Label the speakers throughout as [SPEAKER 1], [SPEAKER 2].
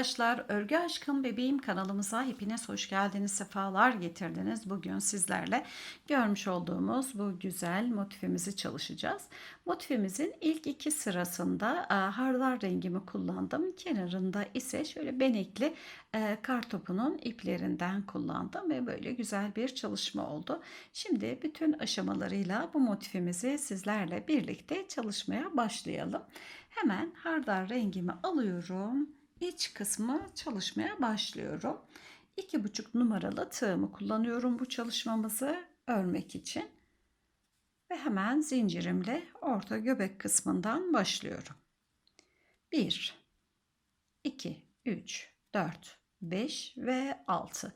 [SPEAKER 1] Arkadaşlar, Örgü Aşkım Bebeğim kanalımıza hepiniz hoş geldiniz, sefalar getirdiniz. Bugün sizlerle görmüş olduğumuz bu güzel motifimizi çalışacağız. Motifimizin ilk iki sırasında e, hardal rengimi kullandım. Kenarında ise şöyle benekli e, kartopunun iplerinden kullandım ve böyle güzel bir çalışma oldu. Şimdi bütün aşamalarıyla bu motifimizi sizlerle birlikte çalışmaya başlayalım. Hemen hardal rengimi alıyorum. İç kısmı çalışmaya başlıyorum. 2,5 numaralı tığımı kullanıyorum bu çalışmamızı örmek için. Ve hemen zincirimle orta göbek kısmından başlıyorum. 1 2 3 4 5 ve 6.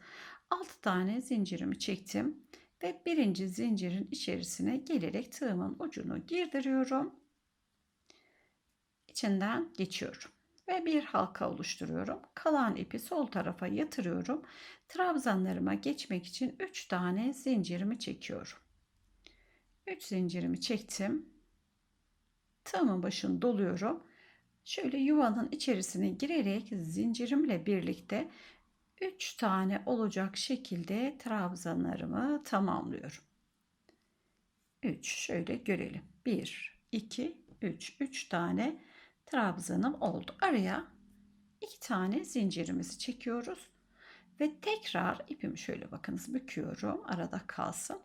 [SPEAKER 1] 6 tane zincirimi çektim ve birinci zincirin içerisine gelerek tığımın ucunu girdiriyorum içinden geçiyorum ve bir halka oluşturuyorum. Kalan ipi sol tarafa yatırıyorum. Trabzanlarıma geçmek için 3 tane zincirimi çekiyorum. 3 zincirimi çektim. Tığımın başını doluyorum. Şöyle yuvanın içerisine girerek zincirimle birlikte 3 tane olacak şekilde trabzanlarımı tamamlıyorum. 3 şöyle görelim. 1 2 3 3 tane trabzanım oldu. Araya iki tane zincirimizi çekiyoruz. Ve tekrar ipimi şöyle bakınız büküyorum. Arada kalsın.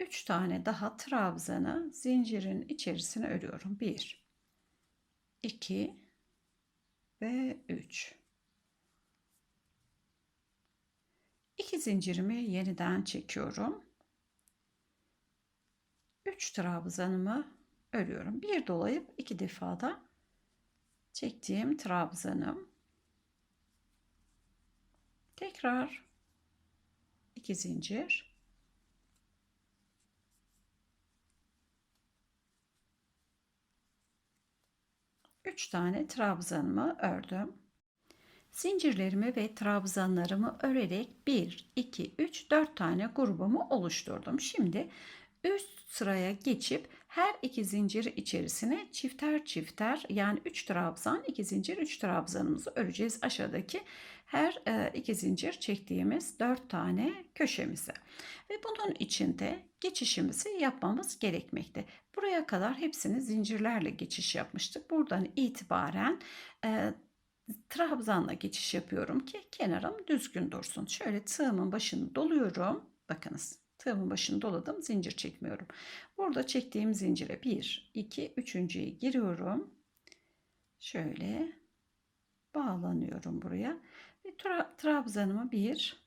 [SPEAKER 1] Üç tane daha trabzanı zincirin içerisine örüyorum. Bir, iki ve üç. İki zincirimi yeniden çekiyorum. Üç trabzanımı örüyorum. Bir dolayıp iki defa da çektiğim trabzanım. Tekrar iki zincir. Üç tane trabzanımı ördüm. Zincirlerimi ve trabzanlarımı örerek 1 2 3 4 tane grubumu oluşturdum. Şimdi üst sıraya geçip her iki zincir içerisine çifter çifter yani 3 trabzan 2 zincir 3 trabzanımızı öreceğiz aşağıdaki her e, iki zincir çektiğimiz 4 tane köşemize ve bunun içinde geçişimizi yapmamız gerekmekte. Buraya kadar hepsini zincirlerle geçiş yapmıştık. Buradan itibaren e, trabzanla geçiş yapıyorum ki kenarım düzgün dursun. Şöyle tığımın başını doluyorum. Bakınız Tığımın başını doladım. Zincir çekmiyorum. Burada çektiğim zincire 1, 2, 3.ye giriyorum. Şöyle bağlanıyorum buraya. Ve tra trabzanımı bir,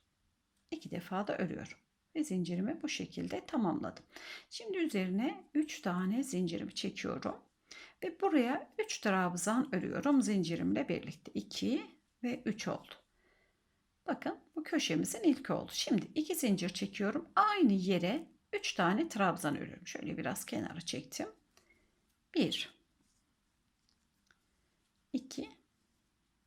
[SPEAKER 1] iki defa da örüyorum. Ve zincirimi bu şekilde tamamladım. Şimdi üzerine 3 tane zincirimi çekiyorum. Ve buraya 3 trabzan örüyorum zincirimle birlikte. 2 ve 3 oldu. Bakın bu köşemizin ilk oldu. Şimdi iki zincir çekiyorum. Aynı yere 3 tane trabzan örüyorum. Şöyle biraz kenara çektim. 1 2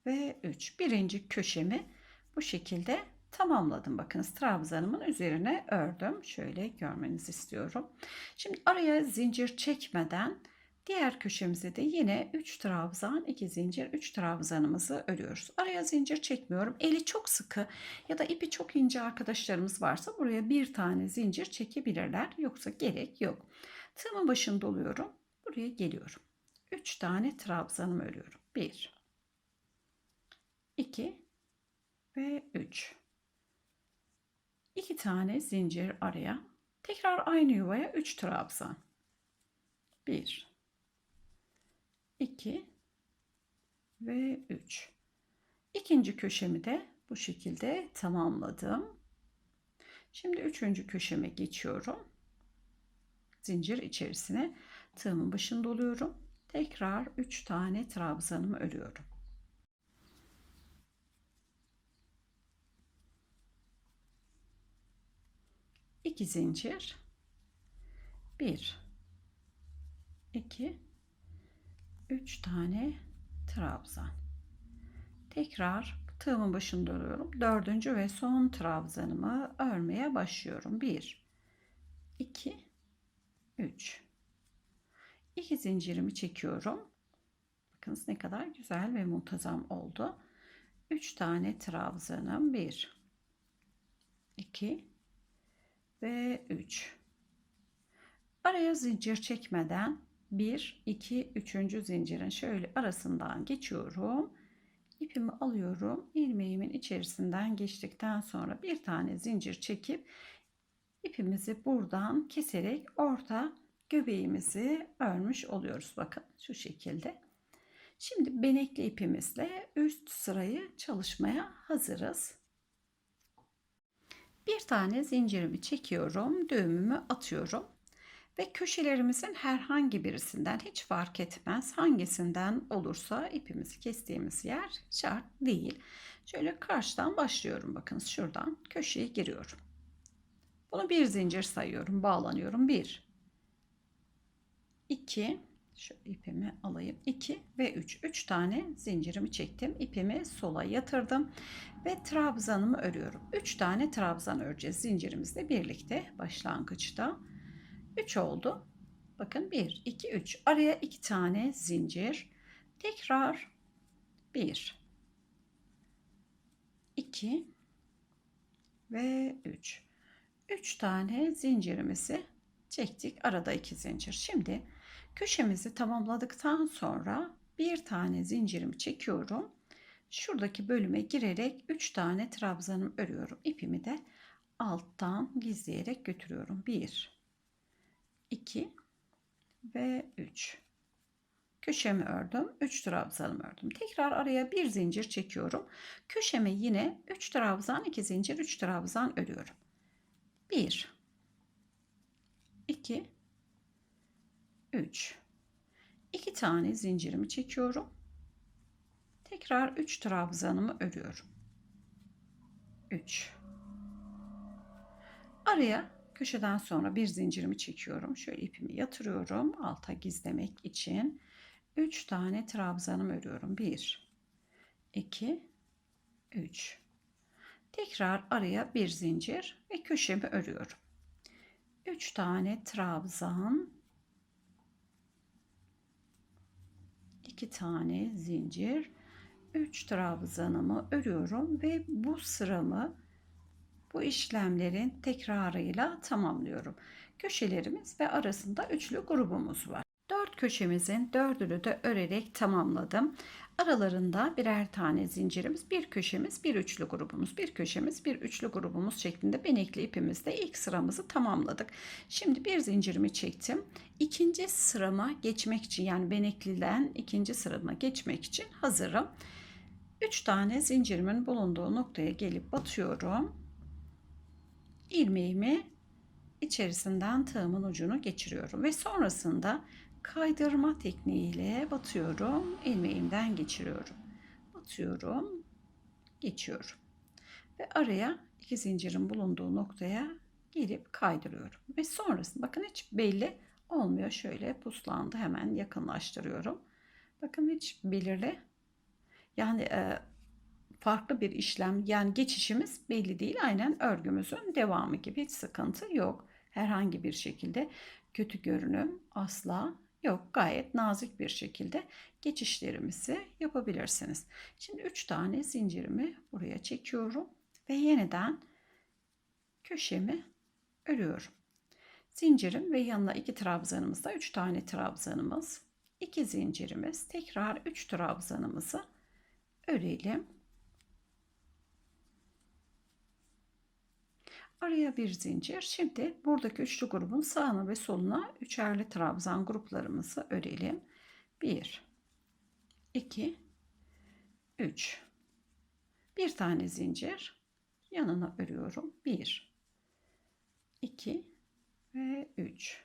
[SPEAKER 1] ve 3. Birinci köşemi bu şekilde tamamladım. Bakınız trabzanımın üzerine ördüm. Şöyle görmenizi istiyorum. Şimdi araya zincir çekmeden Diğer köşemize de yine 3 trabzan, 2 zincir, 3 trabzanımızı örüyoruz. Araya zincir çekmiyorum. Eli çok sıkı ya da ipi çok ince arkadaşlarımız varsa buraya bir tane zincir çekebilirler. Yoksa gerek yok. Tığımın başını doluyorum. Buraya geliyorum. 3 tane trabzanımı örüyorum. 1 2 ve 3 2 tane zincir araya. Tekrar aynı yuvaya 3 trabzan. 1 2 ve 3. İkinci köşemi de bu şekilde tamamladım. Şimdi üçüncü köşeme geçiyorum. Zincir içerisine tığımın başını doluyorum. Tekrar 3 tane trabzanımı örüyorum. İki zincir. Bir, iki 3 tane trabzan. Tekrar tığımın başında duruyorum. Dördüncü ve son trabzanımı örmeye başlıyorum. 1 2 3 2 zincirimi çekiyorum. Bakınız ne kadar güzel ve muntazam oldu. 3 tane trabzanım 1 2 ve 3 araya zincir çekmeden 1 2 3. zincirin şöyle arasından geçiyorum. İpimi alıyorum. İlmeğimin içerisinden geçtikten sonra bir tane zincir çekip ipimizi buradan keserek orta göbeğimizi örmüş oluyoruz. Bakın şu şekilde. Şimdi benekli ipimizle üst sırayı çalışmaya hazırız. Bir tane zincirimi çekiyorum, düğümümü atıyorum ve köşelerimizin herhangi birisinden hiç fark etmez hangisinden olursa ipimizi kestiğimiz yer şart değil. Şöyle karşıdan başlıyorum bakınız şuradan köşeye giriyorum. Bunu bir zincir sayıyorum, bağlanıyorum. 1 2 Şöyle ipimi alayım. 2 ve 3. 3 tane zincirimi çektim. İpimi sola yatırdım ve trabzanımı örüyorum. 3 tane trabzan öreceğiz zincirimizle birlikte başlangıçta. 3 oldu. Bakın 1 2 3. Araya 2 tane zincir. Tekrar 1 2 ve 3. 3 tane zincirimizi çektik. Arada 2 zincir. Şimdi Köşemizi tamamladıktan sonra bir tane zincirimi çekiyorum. Şuradaki bölüme girerek 3 tane trabzanım örüyorum. İpimi de alttan gizleyerek götürüyorum. 1 2 ve 3 köşemi ördüm 3 trabzanımı ördüm. Tekrar araya bir zincir çekiyorum. Köşeme yine 3 trabzan 2 zincir 3 trabzan örüyorum. 1 2 3 2 tane zincirimi çekiyorum. Tekrar 3 trabzanımı örüyorum. 3 Araya köşeden sonra bir zincirimi çekiyorum. Şöyle ipimi yatırıyorum alta gizlemek için. 3 tane trabzanım örüyorum. 1 2 3 Tekrar araya bir zincir ve köşemi örüyorum. 3 tane trabzan 2 tane zincir 3 trabzanımı örüyorum ve bu sıramı bu işlemlerin tekrarıyla tamamlıyorum. Köşelerimiz ve arasında üçlü grubumuz var. 4 köşemizin dördünü de örerek tamamladım. Aralarında birer tane zincirimiz, bir köşemiz, bir üçlü grubumuz, bir köşemiz, bir üçlü grubumuz şeklinde benekli ipimizde ilk sıramızı tamamladık. Şimdi bir zincirimi çektim. İkinci sırama geçmek için yani benekliden ikinci sırama geçmek için hazırım. Üç tane zincirimin bulunduğu noktaya gelip batıyorum. İlmeğimi içerisinden tığımın ucunu geçiriyorum ve sonrasında kaydırma tekniğiyle batıyorum, ilmeğimden geçiriyorum. Batıyorum, geçiyorum. Ve araya iki zincirin bulunduğu noktaya gelip kaydırıyorum. Ve sonrasında bakın hiç belli olmuyor. Şöyle puslandı hemen yakınlaştırıyorum. Bakın hiç belirli. Yani e, farklı bir işlem yani geçişimiz belli değil. Aynen örgümüzün devamı gibi hiç sıkıntı yok. Herhangi bir şekilde kötü görünüm asla Yok gayet nazik bir şekilde geçişlerimizi yapabilirsiniz. Şimdi 3 tane zincirimi buraya çekiyorum ve yeniden köşemi örüyorum. Zincirim ve yanına 2 trabzanımızda 3 tane trabzanımız, 2 zincirimiz, tekrar 3 trabzanımızı örelim. Araya bir zincir. Şimdi buradaki üçlü grubun sağına ve soluna üçerli trabzan gruplarımızı örelim. 1 2 3 Bir tane zincir yanına örüyorum. 1 2 ve 3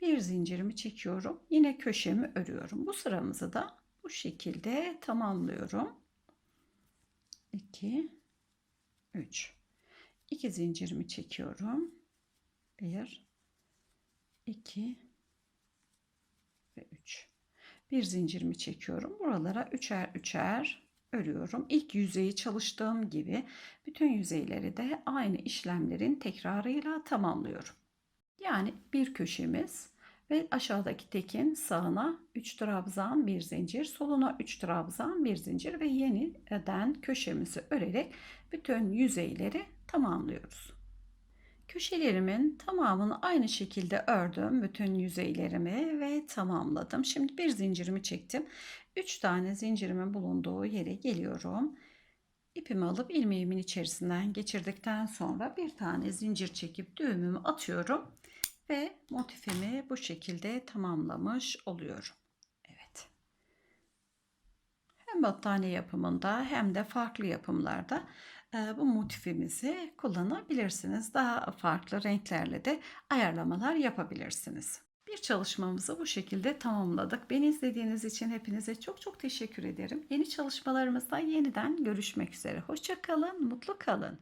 [SPEAKER 1] bir zincirimi çekiyorum. Yine köşemi örüyorum. Bu sıramızı da bu şekilde tamamlıyorum. 2 3 2 zincirimi çekiyorum. 1 2 ve 3. Bir zincirimi çekiyorum. Buralara üçer üçer örüyorum. İlk yüzeyi çalıştığım gibi bütün yüzeyleri de aynı işlemlerin tekrarıyla tamamlıyorum. Yani bir köşemiz Ve aşağıdaki tekin sağına 3 trabzan, 1 zincir, soluna 3 trabzan, 1 zincir ve yeniden köşemizi örerek bütün yüzeyleri tamamlıyoruz. Köşelerimin tamamını aynı şekilde ördüm. Bütün yüzeylerimi ve tamamladım. Şimdi bir zincirimi çektim. 3 tane zincirimin bulunduğu yere geliyorum. İpimi alıp ilmeğimin içerisinden geçirdikten sonra bir tane zincir çekip düğümümü atıyorum ve motifimi bu şekilde tamamlamış oluyorum. Evet. Hem battaniye yapımında hem de farklı yapımlarda bu motifimizi kullanabilirsiniz. Daha farklı renklerle de ayarlamalar yapabilirsiniz. Bir çalışmamızı bu şekilde tamamladık. Beni izlediğiniz için hepinize çok çok teşekkür ederim. Yeni çalışmalarımızda yeniden görüşmek üzere. Hoşça kalın, mutlu kalın.